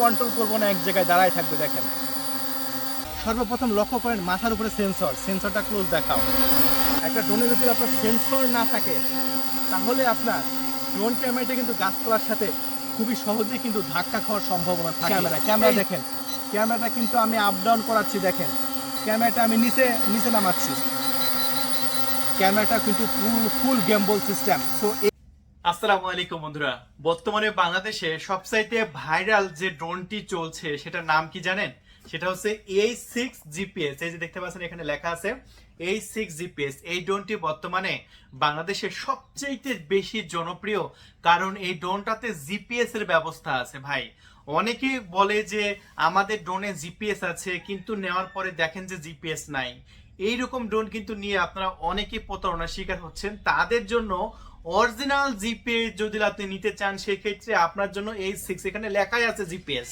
Control করব না এক জায়গায় দাঁড়ায় থাকবে দেখেন। সর্বপ্রথম লক্ষ্য করেন মাথার উপরে সেন্সর সেন্সরটা ক্লোজ দেখাও। একটা ড্রোনে যদি আপনার সেন্সর না থাকে তাহলে আপনার ড্রোন ক্যামেরাটা কিন্তু গাছপালার সাথে খুবই সহজেই কিন্তু ধাক্কা খাওয়ার সম্ভাবনা থাকে। ক্যামেরা ক্যামেরা দেখেন। ক্যামেরাটা কিন্তু আমি আপ ডাউন করাচ্ছি দেখেন। ক্যামেরাটা আমি নিচে নিচে নামাচ্ছি। ক্যামেরাটা কিন্তু full full gimbal system so আসসালামু আলাইকুম বন্ধুরা। বর্তমানে বাংলাদেশে সবচাইতে ভাইরাল যে ড্রোনটি চলছে, সেটার নাম কি জানেন? সেটা হচ্ছে এই সিক্স জিপিএস এই যে দেখতে পাচ্ছেন, এখানে লেখা আছে এই সিক্স জিপিএস এই ড্রোনটি বর্তমানে বাংলাদেশে সবচাইতে বেশি জনপ্রিয়, কারণ এই ড্রোনটাতে জিপিএস এর ব্যবস্থা আছে ভাই। অনেকে বলে যে আমাদের ড্রোনে জিপিএস আছে, কিন্তু নেওয়ার পরে দেখেন যে জিপিএস নাই। এইরকম ড্রোন কিন্তু নিয়ে আপনারা অনেকে প্রতারণার শিকার হচ্ছেন। তাদের জন্য অরিজিনাল জিপিএস যদি আপনি নিতে চান, সেক্ষেত্রে আপনার জন্য এই সিক্স এখানে লেখাই আছে জিপিএস।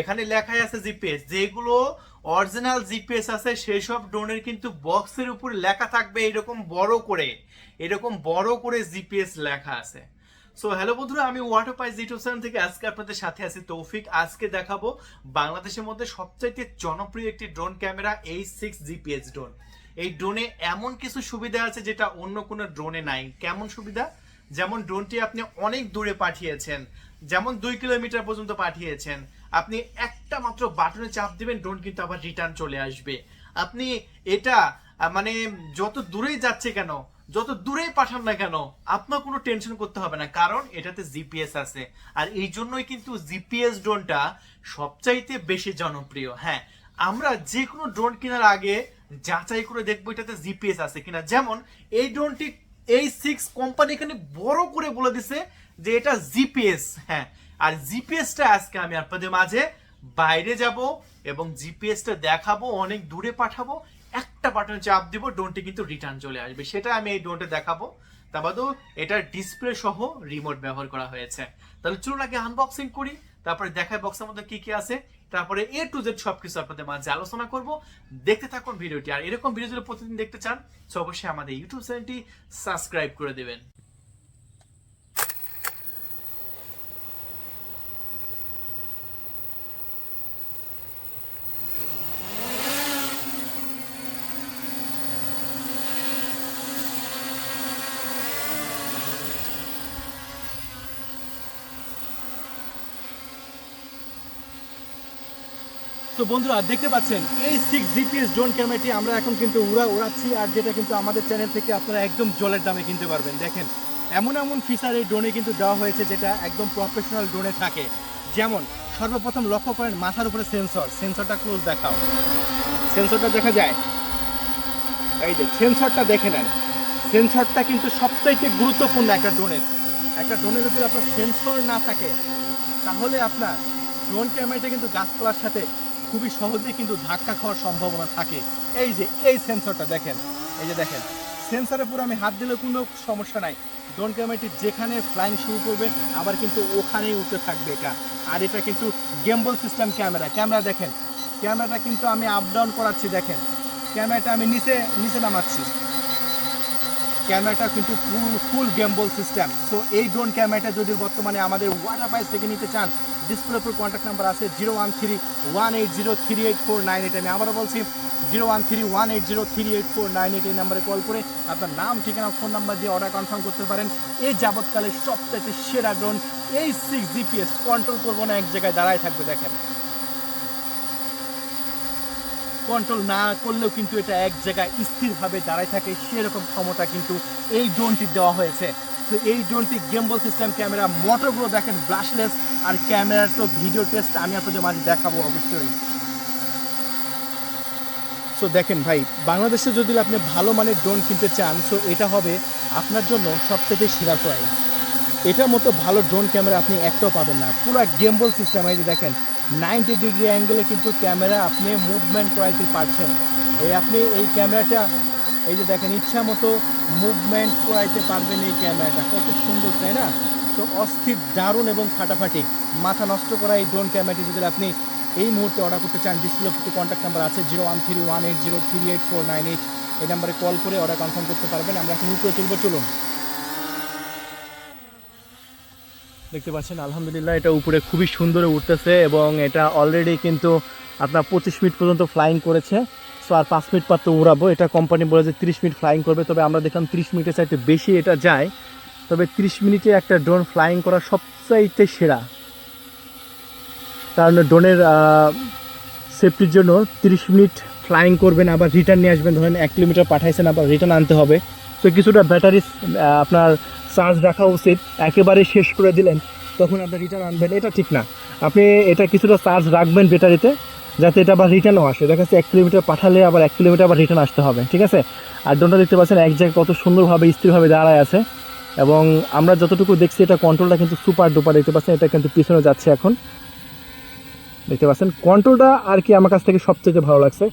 এখানে লেখাই আছে জিপিএস। যেগুলো অরিজিনাল জিপিএস আছে সেই সব ড্রোনের কিন্তু বক্সের উপর লেখা থাকবে এরকম বড় করে। এরকম বড় করে জিপিএস লেখা আছে। সো হ্যালো বন্ধুরা, আমি ওয়াটার পাইস ইউটিউব চ্যানেল থেকে আজকে আপনাদের সাথে আছি তৌফিক। আজকে দেখাবো বাংলাদেশের মধ্যে সবচাইতে জনপ্রিয় একটি ড্রোন ক্যামেরা, এই সিক্স জিপিএস ড্রোন। এই ড্রোনে এমন কিছু সুবিধা আছে যেটা অন্য কোনো ড্রোনে নাই। কেমন সুবিধা? যেমন ড্রোনটি আপনি অনেক দূরে পাঠিয়েছেন, যেমন দুই কিলোমিটার পর্যন্ত পাঠিয়েছেন, আপনি একটা মাত্র বাটনে চাপ দিবেন ড্রোন কিন্তু আবার রিটার্ন চলে আসবে। আপনি এটা মানে যত দূরেই যাচ্ছে কেন, যত দূরেই পাঠান না কেন, আপনার কোনো টেনশন করতে হবে না, কারণ এটাতে জিপিএস আছে। আর এই জন্যই কিন্তু জিপিএস ড্রোনটা সবচাইতে বেশি জনপ্রিয়। হ্যাঁ আমরা যে কোনো ড্রোন কেনার আগে যাচাই করে দেখব এটাতে জিপিএস আছে কিনা। যেমন, এই ড্রোনটি এই সিক্স কোম্পানি এখানে বড় করে বলে দিছে যে এটা জিপিএস হ্যাঁ। আর জিপিএসটা আজকে আমি আপনাদের মাঝে বাইরে যাব এবং জিপিএসটা দেখাবো, অনেক দূরে পাঠাবো। একটা বাটনে চাপ দিব ড্রোনটি কিন্তু রিটার্ন চলে আসবে। সেটা আমি এই ড্রোনটা দেখাবো। তা বাদেও এটার ডিসপ্লে সহ রিমোট ব্যবহার করা হয়েছে। তাহলে চলুন আগে আনবক্সিং করি। তারপরে দেখায় বক্সের মধ্যে কি কি আছে, তারপরে এ টু জেড সবকিছু আপনাদের মাঝে আলোচনা করব। দেখতে থাকুন ভিডিওটি। আর এরকম ভিডিও যদি প্রতিদিন দেখতে চান, তো অবশ্যই আমাদের ইউটিউব চ্যানেলটি সাবস্ক্রাইব করে দেবেন। তো বন্ধুরা, দেখতে পাচ্ছেন, এই সিক্স জিপিএস ড্রোন ক্যামেরাটি আমরা এখন কিন্তু উড়া, উড়াচ্ছি, আর যেটা কিন্তু আমাদের চ্যানেল থেকে আপনারা একদম জলের দামে কিনতে পারবেন। দেখেন, এমন এমন ফিচার এই ড্রোনে কিন্তু দেওয়া হয়েছে যেটা একদম প্রফেশনাল ড্রোনে থাকে। যেমন, সর্বপ্রথম লক্ষ্য করেন মাথার উপরে সেন্সর সেন্সরটা ক্লোজ দেখাও। সেন্সরটা দেখা যায়? এই যে সেন্সরটা দেখে নেন। সেন্সরটা কিন্তু সবচাইতে গুরুত্বপূর্ণ একটা ড্রোনের একটা ড্রোনে যদি আপনার সেন্সর না থাকে, তাহলে আপনার ড্রোন ক্যামেরাটা কিন্তু গাছপালার সাথে খুবই সহজেই কিন্তু ধাক্কা খাওয়ার সম্ভাবনা থাকে। এই যে, এই সেন্সরটা দেখেন। এই যে দেখেন সেন্সরের পুরো আমি হাত দিলে কোনো সমস্যা নাই। ড্রোন ক্যামেরাটি যেখানে ফ্লাইং শুরু করবে আবার কিন্তু ওখানেই উঠতে থাকবে এটা। আর এটা কিন্তু গেম্বল সিস্টেম ক্যামেরা ক্যামেরা দেখেন ক্যামেরাটা কিন্তু আমি আপ ডাউন করাচ্ছি, দেখেন। ক্যামেরাটা আমি নিচে নিচে নামাচ্ছি। ক্যামেরাটা কিন্তু full full gimbal system so এই ড্রোন ক্যামেরাটা যদি বর্তমানে আমাদের ওয়াটার প্রাইস থেকে নিতে চান ডিসপ্লে উপর কন্ট্যাক্ট নাম্বার আছে zero one three one eight zero three eight four nine eight আমি আবারও বলছি zero one three one eight zero three eight four nine eight এই নাম্বারে কল করে আপনার নাম, ঠিকানা ফোন নাম্বার দিয়ে অর্ডার কনফার্ম করতে পারেন। এই যাবৎকালে সবচাইতে সেরা ড্রোন এই সিক্স জিপিএস কন্ট্রোল করব না, এক জায়গায় দাঁড়ায় থাকবে, দেখেন। কন্ট্রোল না করলেও কিন্তু এটা এক জায়গায় স্থিরভাবে দাঁড়ায় থাকে, সেরকম ক্ষমতা কিন্তু এই ড্রোনটি দেওয়া হয়েছে। তো এই ড্রোনটি গেমবল সিস্টেম ক্যামেরা মোটরগুলো দেখেন ব্রাশলেস আর ক্যামেরার তো ভিডিও টেস্ট আমি আপনাদের মাঝে দেখাবো অবশ্যই। সো দেখেন ভাই, বাংলাদেশে যদি আপনি ভালো মানের ড্রোন কিনতে চান সো এটা হবে আপনার জন্য সবথেকে সেরা চয়েস এটার মতো ভালো ড্রোন ক্যামেরা আপনি একটাও পাবেন না। পুরো গেমবল সিস্টেম এই যে দেখেন নাইনটি ডিগ্রি অ্যাঙ্গেলে কিন্তু ক্যামেরা আপনি মুভমেন্ট করাইতে পারছেন এই আপনি এই ক্যামেরাটা এই যে দেখেন, ইচ্ছা মতো মুভমেন্ট করাইতে পারবেন এই ক্যামেরাটা কত সুন্দর, তাই না? তো অস্থির, দারুণ এবং ফাটাফাটি। মাথা নষ্ট করা এই ড্রোন ক্যামেরাটি যদি আপনি এই মুহূর্তে অর্ডার করতে চান ডিসপ্লে কন্ট্যাক্ট নাম্বার আছে zero one three one eight zero three eight four nine eight এই নাম্বারে কল করে অর্ডার কনফার্ম করতে পারবেন। আমরা এখন উপরে তুলবো, চলুন। দেখতে পাচ্ছেন, আলহামদুলিল্লাহ এটা উপরে খুবই সুন্দর উঠতেছে এবং এটা অলরেডি কিন্তু আপনার পঁচিশ মিনিট পর্যন্ত ফ্লাইং করেছে। সো আর পাঁচ মিনিট পর তো উড়াবো। এটা কোম্পানি বলে যে তিরিশ মিনিট ফ্লাইং করবে, তবে আমরা দেখলাম তিরিশ মিনিটের চাইতে বেশি এটা যায়। তবে তিরিশ মিনিটে একটা ড্রোন ফ্লাইং করা সবচাইতে সেরা। কারণ ড্রোনের সেফটির জন্য তিরিশ মিনিট ফ্লাইং করবেন, আবার রিটার্ন নিয়ে আসবেন। ধরেন এক কিলোমিটার পাঠাইছেন, আবার রিটার্ন আনতে হবে। তো কিছুটা ব্যাটারি আপনার চার্জ রাখা উচিত। একেবারে শেষ করে দিলেন, তখন আপনি রিটার্ন আনবেন। এটা ঠিক না। আপনি এটা কিছুটা চার্জ রাখবেন ব্যাটারিতে, যাতে এটা আবার রিটার্নও আসে। দেখা যাচ্ছে এক কিলোমিটার পাঠালে আবার এক কিলোমিটার আবার রিটার্ন আসতে হবে, ঠিক আছে? আর ড্রোনটা দেখতে পাচ্ছেন, এক জায়গায় কত সুন্দরভাবে, স্থিরভাবে দাঁড়ায় আছে। এবং আমরা যতটুকু দেখছি, এটা কন্ট্রোলটা কিন্তু সুপার ডুপার দেখতে পাচ্ছেন, এটা কিন্তু পিছনে যাচ্ছে এখন। দেখতে পাচ্ছেন কন্ট্রোলটা আর কি আমার কাছ থেকে সবচেয়ে ভালো লাগছে।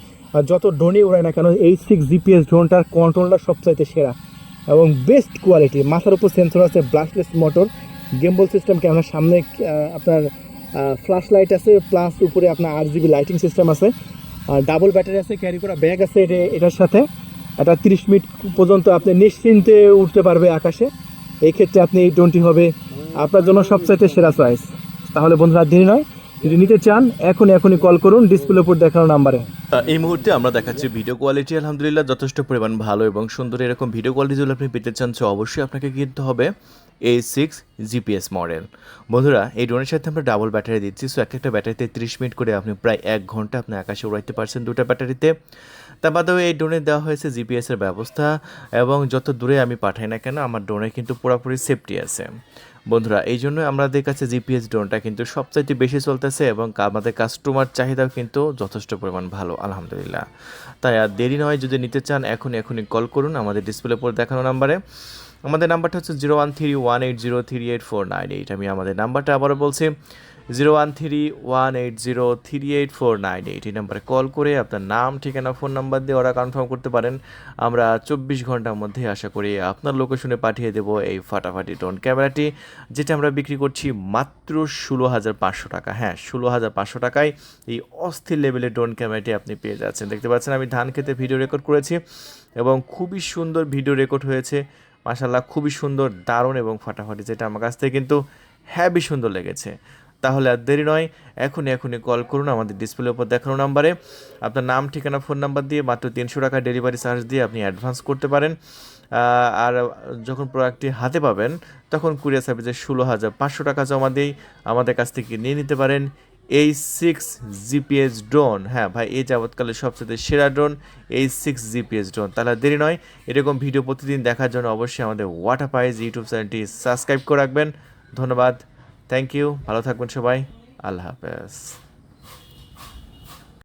যত ড্রোনই উড়ায় না কেন, এই সিক্স জিপিএস ড্রোনটার কন্ট্রোলটা সবচাইতে সেরা। এবং বেস্ট কোয়ালিটি মাথার উপর সেন্সর আছে ব্লাস্টলেস মোটর গেম্বল সিস্টেম ক্যামেরার সামনে আপনার ফ্ল্যাশ লাইট আছে প্লাস উপরে আপনার আট জিবি লাইটিং সিস্টেম আছে। ডাবল ব্যাটারি আছে ক্যারি করা ব্যাগ আছে, এটা- এটার সাথে। এটা তিরিশ মিনিট পর্যন্ত আপনি নিশ্চিন্তে উঠতে পারবে আকাশে। এই ক্ষেত্রে আপনি এই ড্রোনটি হবে আপনার জন্য সবচাইতে সেরা চয়েস তাহলে বন্ধুরা দেরি নয়। যদি নিতে চান এখন এখনই কল করুন ডিসপ্লে উপর দেখানো নাম্বারে এই মুহূর্তে আমরা দেখাচ্ছি ভিডিও কোয়ালিটি আলহামদুলিল্লাহ যথেষ্ট পরিমাণ ভালো এবং সুন্দর। এরকম ভিডিও কোয়ালিটি যদি আপনি পেতে চান অবশ্যই আপনাকে কিনতে হবে। এ সিক্স জিপিএস মডেল বন্ধুরা, এই ড্রোনের সাথে আমরা ডাবল ব্যাটারি দিচ্ছি সো এক একটা ব্যাটারিতে তিরিশ মিনিট করে আপনি প্রায় এক ঘণ্টা আপনি আকাশে উড়াইতে পারছেন দুটো ব্যাটারিতে তা বাদেও এই ড্রোনে দেওয়া হয়েছে জিপিএস এর ব্যবস্থা, এবং যত দূরে আমি পাঠাই না কেন, আমার ড্রোনে কিন্তু পুরোপুরি সেফটি আছে। বন্ধুরা, এই জন্য আমাদের কাছে জিপিএস ড্রোনটা কিন্তু সবচাইতে বেশি চলতেছে, এবং আমাদের কাস্টমার চাহিদাও কিন্তু যথেষ্ট পরিমাণ ভালো, আলহামদুলিল্লাহ। তাই আর দেরি নয়, যদি নিতে চান এখন এখনই কল করুন, আমাদের ডিসপ্লে পর দেখানো নাম্বারে আমাদের নাম্বারটা হচ্ছে zero one three one eight zero three eight four nine eight আমি আমাদের নাম্বারটা আবারও বলছি zero one three one eight zero three eight four nine eight এই নাম্বারে কল করে আপনার নাম, ঠিকানা, ফোন নাম্বার দিয়ে ওরা কনফার্ম করতে পারেন। আমরা চব্বিশ ঘণ্টার মধ্যে আশা করি আপনার লোকেশনে পাঠিয়ে দেবো এই ফাটাফাটি ড্রোন ক্যামেরাটি যেটা আমরা বিক্রি করছি মাত্র ষোলো হাজার পাঁচশো টাকা। হ্যাঁ ষোলো হাজার পাঁচশো টাকায় এই অস্থির লেভেলের ড্রোন ক্যামেরাটি আপনি পেয়ে যাচ্ছেন। দেখতে পাচ্ছেন আমি ধান খেতে ভিডিও রেকর্ড করেছি এবং খুবই সুন্দর ভিডিও রেকর্ড হয়েছে। মাসাল্লাহ খুবই সুন্দর, দারুণ এবং ফাটাফাটি, যেটা আমার কাছ থেকে কিন্তু হ্যাভি সুন্দর লেগেছে। তাহলে আর দেরি নয়, এখনই এখনই কল করুন, আমাদের ডিসপ্লের উপর দেখানো নাম্বারে আপনার নাম, ঠিকানা ফোন নাম্বার দিয়ে মাত্র তিনশো টাকা ডেলিভারি চার্জ দিয়ে আপনি অ্যাডভান্স করতে পারেন। আর যখন প্রোডাক্টটি হাতে পাবেন, তখন কুরিয়ার সার্ভিসে ষোলো হাজার পাঁচশো টাকা জমা দিয়েই আমাদের কাছ থেকে নিয়ে নিতে পারেন। এই সিক্স জিপিএস ড্রোন হ্যাঁ ভাই, এই যাবৎকালে সবচেয়ে সেরা ড্রোন এই সিক্স জিপিএস ড্রোন তাহলে দেরি নয়, এরকম ভিডিও প্রতিদিন দেখার জন্য অবশ্যই আমাদের ওয়াটার পাইজ ইউটিউব চ্যানেলটি সাবস্ক্রাইব করে রাখবেন। ধন্যবাদ থ্যাংক ইউ ভালো থাকবেন সবাই, আল্লাহ হাফেজ।